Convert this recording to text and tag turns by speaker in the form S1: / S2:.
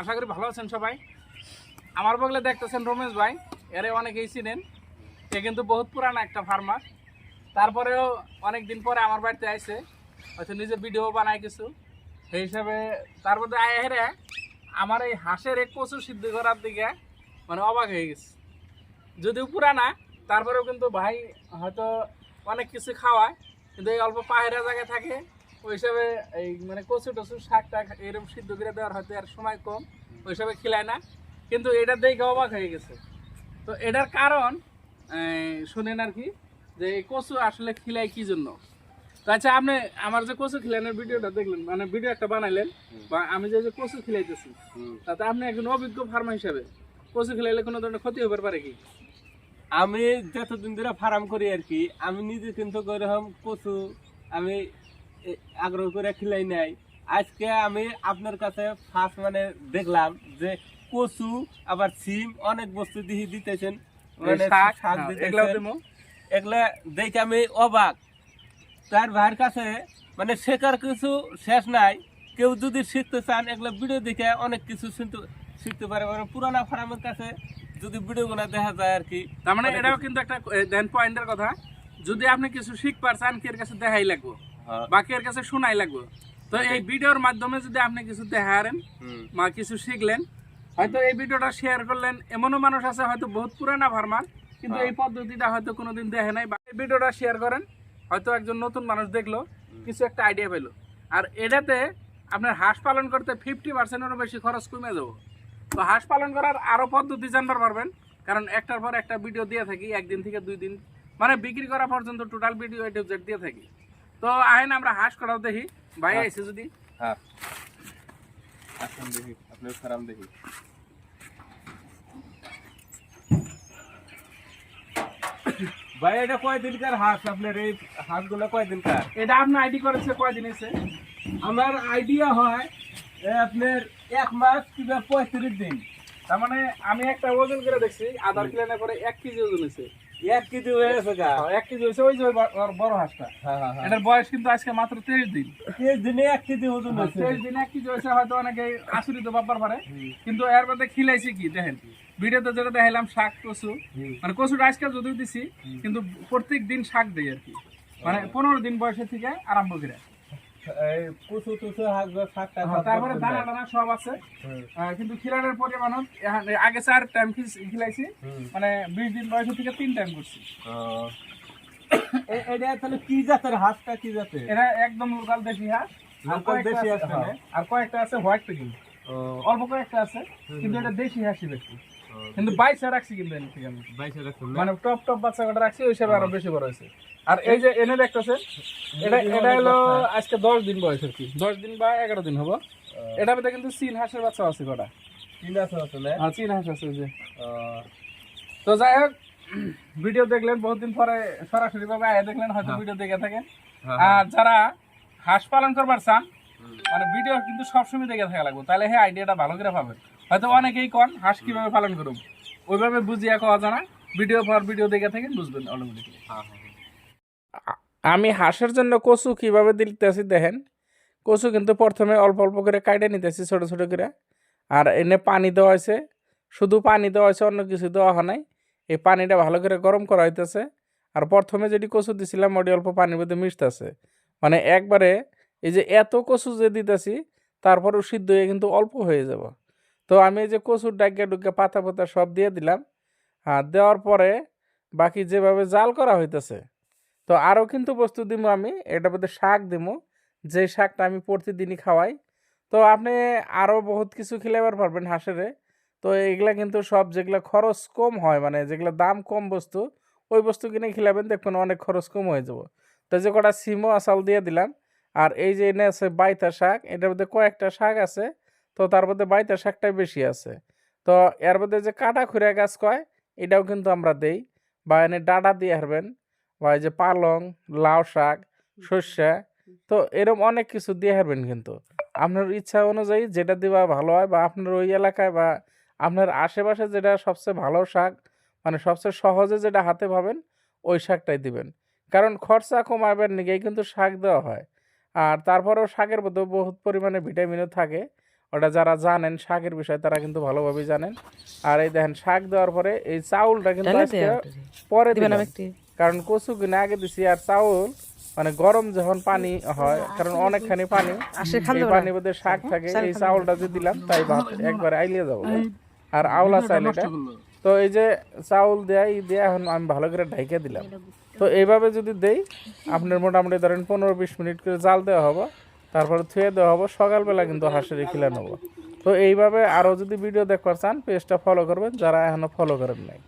S1: আশা করি ভালো আছেন সবাই। আমার বগলে দেখতেছেন রমেশ ভাই, এরে অনেকেই চিনেন। এ কিন্তু বহুত পুরানা একটা ফার্মার তারপরেও অনেক দিন পরে আমার বাড়িতে আইছে। হয়তো নিজে ভিডিও বানায় কিছু। সেই হিসাবে তার মধ্যে আয় হেরে আমার এই হাঁসের এক কচু সিদ্ধ করার দিকে মানে অবাক হয়ে গেছে। যদিও পুরানা, তারপরেও কিন্তু ভাই হয়তো অনেক কিছু খাওয়ায়, কিন্তু এই অল্প পাহাড়া জায়গায় থাকে ওই হিসাবে এই মানে কচু টচু শাক টাক এরকম সিদ্ধ করে দেওয়ার হয়তো আর সময় কম ওই হিসাবে খিলায় না। কিন্তু এটা দেখে অবাক হয়ে গেছে। তো এটার কারণ শুনেন আর কি যে এই কচু আসলে খিলাই কি জন্য? তো আচ্ছা আপনি আমার যে কচু খিলানোর ভিডিওটা দেখলেন মানে ভিডিও একটা বানাইলেন বা আমি যে যে কচু খিলাইতেছি তাতে আপনি একজন অভিজ্ঞ ফার্মার হিসাবে কচু খিলাইলে কোনো ধরনের ক্ষতি হতে পারে কি?
S2: আমি যতদিন ধরে ফার্ম করি আর কি আমি নিজে কিন্তু ওরকম কচু আমি আগ্রহ করে খিলাই নাই। আজকে আমি আপনার কাছে ফার্স্ট মানে দেখলাম যে কচু আবার সিম অনেক বস্তু দিয়ে দিতেছেন। মানে
S1: শাক হ্যাঁ,
S2: দিতেছেন। এগুলা দেখে আমি অবাক। তার ভাইয়ের কাছে মানে শেখার কিছু শেষ নাই। কেউ যদি শিখতে চান এগুলো ভিডিও দেখে অনেক কিছু শিখতে শিখতে পারে। মানে পুরানা ফার্মের কাছে যদি ভিডিও ভিডিওগুলো দেখা যায় আর কি
S1: তার মানে এটাও কিন্তু একটা দেন পয়েন্টের কথা। যদি আপনি কিছু শিখবার চান কি এর কাছে দেখাই লাগবো?
S2: হ্যাঁ,
S1: বা কি এর কাছে শোনাই লাগবো। তো এই ভিডিওর মাধ্যমে যদি আপনি কিছু দেখারেন বা কিছু শিখলেন হয়তো এই ভিডিওটা শেয়ার করলেন। এমনও মানুষ আছে হয়তো বহুত পুরানা ফার্মার কিন্তু
S2: হ্যাঁ।
S1: এই পদ্ধতিটা হয়তো কোনোদিন দেখে নাই। বা এই ভিডিওটা শেয়ার করেন হয়তো একজন নতুন মানুষ দেখল কিছু একটা আইডিয়া পেল। আর এটাতে আপনার হাঁস পালন করতে ফিফটি পার্সেন্টেরও বেশি খরচ কমে যাব। তো হাঁস পালন করার আরও পদ্ধতি জানবার পারবেন কারণ একটার পর একটা ভিডিও দিয়ে থাকি একদিন থেকে দুই দিন। মানে বিক্রি করা পর্যন্ত টোটাল ভিডিও এ জেড দিয়ে থাকি। তো আহেন আমরা হাঁস করাও দেখি। ভাই
S2: হ্যাঁ।
S1: আইসে যদি।
S2: হ্যাঁ। আসুন দেখি আপনার ফার্ম দেখি। ভাই এটা কয়দিনকার হাঁস আপনার? এই হাঁসগুলো কয়দিনকার?
S1: এটা আপনার আইডি করেছে কয়দিন এসে
S2: আমার আইডিয়া হয় আপনার এক মাস কিংবা পঁয়ত্রিশ দিন।
S1: তার মানে আমি একটা ওজন করে দেখছি আধার কিলোনের পরে এক কেজি ওজন হয়েছে।
S2: এক কেজি হয়ে গেছে গা।
S1: এক কেজি হয়েছে ওই যে ওই ব- ওর বড় হাঁসটা।
S2: হ্যাঁ হ্যাঁ হ্যাঁ।
S1: এটার বয়স কিন্তু আজকে মাত্র তেইশ দিন।
S2: তিরিশ দিনে এক কেজি ওজন হয়েছে।
S1: তেইশ দিনে এক কেজি হয়েছে হয়তো অনেকে আচরিত ব্যাপার পারে। কিন্তু এর মধ্যে খিলাইছে কি দেখেন ভিডিওতে যেটা দেখাইলাম শাক কচু। মানে কচুটা আজকে যদিও দিছি কিন্তু প্রত্যেক দিন শাক দেয় আর কি। মানে পনেরো দিন বয়সে থেকে আরম্ভ করে।
S2: কুচু টুচু
S1: হ্যাঁ, তারপরে দানা টানা সব আছে। কিন্তু খিলানোর পরিমাণ আগে চার টাইম খিলাইছি। মানে বিশ দিন বয়সের থেকে তিন টাইম করছি।
S2: এটা তাহলে কি জাতের হাঁসটা? কি জাতের?
S1: এটা একদম লোকাল দেশি হাঁস। আর কয়েকটা
S2: দেশি
S1: আছে-
S2: হাঁস?
S1: হ্যাঁ, আর কয়েকটা আছে হোয়াইট পেকিং অল্প কয়েকটা আছে কিন্তু এটা দেশি হাসি বেশি। কিন্তু বাইশে রাখছি কিন্তু আমি। মানে টপ টপ বাচ্চা কটা রাখছি ওই হিসাবে আরও বেশি বড় হয়েছে। আর এই যে এনে দেখতেছে এটা এটা হলো আজকে দশ দিন বয়স আর কি। দশ দিন বা এগারো দিন হব। এটা মধ্যে কিন্তু চীন হাঁসের বাচ্চা আছে কটা?
S2: আছে আসলে
S1: আর চীন হাঁস আছে যে। তো যাই হোক ভিডিও দেখলেন বহুদিন পরে সরাসরি ভাবে আয়া দেখলেন হয়তো ভিডিও দেখে থাকেন। আর যারা হাঁস পালন করবার চান মানে ভিডিও কিন্তু সবসময় দেখে থাকা লাগবে। তাহলে হ্যাঁ আইডিয়াটা ভালো করে পাবেন। হয়তো অনেকেই কন হাঁস কীভাবে পালন করুন ওইভাবে বুঝিয়া কওয়া জানা। ভিডিও পর ভিডিও দেখে থাকেন বুঝবেন অটোমেটিকলি আমি হাঁসের জন্য কচু কীভাবে দিতেছি দেখেন। কচু কিন্তু প্রথমে অল্প অল্প করে কাটে নিতেছি ছোট ছোট করে। আর এনে পানি দেওয়া হয়েছে। শুধু পানি দেওয়া হয়েছে, অন্য কিছু দেওয়া হয় নাই। এই পানিটা ভালো করে গরম করা হইতেছে। আর প্রথমে যেটি কচু দিছিলাম, ওটি অল্প পানির মধ্যে মিশতেছে। মানে একবারে এই যে এত কচু যে দিতেছি, তারপরেও সিদ্ধ হয়ে কিন্তু অল্প হয়ে যাব। তো আমি এই যে কচুর ডাকিয়া ডুকিয়া পাতা পাতা সব দিয়ে দিলাম। আর দেওয়ার পরে বাকি যেভাবে জাল করা হইতেছে তো আরও কিন্তু বস্তু দিব আমি এটা মধ্যে শাক দিব যে শাকটা আমি প্রতিদিনই খাওয়াই। তো আপনি আরও বহুত কিছু খেলেবার পারবেন হাঁসেরে। তো এগুলা কিন্তু সব যেগুলো খরচ কম হয় মানে যেগুলো দাম কম বস্তু, ওই বস্তু কিনে খেলাবেন, দেখবেন অনেক খরচ কম হয়ে যাব। তো যে কটা সিমো আসাল দিয়ে দিলাম, আর এই যে এনে আছে বাইতা শাক, এটার মধ্যে কয়েকটা শাক আছে, তো তার মধ্যে বাইতা শাকটাই বেশি আছে। তো এর মধ্যে যে কাটা খুঁড়া গাছ কয়, এটাও কিন্তু আমরা দেই, বা এনে ডাটা দিয়ে হারবেন বা এই যে পালং লাউ শাক সর্ষে তো এরকম অনেক কিছু দিয়ে হারবেন কিন্তু। আপনার ইচ্ছা অনুযায়ী যেটা দেওয়া ভালো হয় বা আপনার ওই এলাকায় বা আপনার আশেপাশে যেটা সবচেয়ে ভালো শাক মানে সবচেয়ে সহজে যেটা হাতে পাবেন ওই শাকটাই দিবেন। কারণ খরচা কমাবেন নিকেই কিন্তু শাক দেওয়া হয়। আর তারপরেও শাকের মধ্যে বহুত পরিমাণে ভিটামিনও থাকে। ওটা যারা জানেন শাকের বিষয়ে তারা কিন্তু ভালোভাবেই জানেন। আর এই দেখেন শাক দেওয়ার পরে এই চাউলটা কিন্তু পরে
S3: দিবেন
S1: দিলাম
S3: একটি।
S1: কারণ কচু কিনে আগে দিছি আর চাউল মানে গরম যখন পানি হয় কারণ অনেকখানি পানি পানির মধ্যে শাক থাকে এই চাউলটা যে দিলাম তাই ভাত একবার আইলিয়ে যাব। আর আওলা চাইল এটা। তো এই যে চাউল দেয়া ই দেয়া এখন আমি ভালো করে ঢাইকে দিলাম। তো এইভাবে যদি দেই আপনার মোটামুটি ধরেন পনেরো বিশ মিনিট করে জাল দেওয়া হব তারপরে থুয়ে দেওয়া হব সকালবেলা কিন্তু হাঁসের খিলে নেব তো এইভাবে আরও যদি ভিডিও দেখবার চান পেজটা ফলো করবেন যারা এখনও ফলো করেন নাই।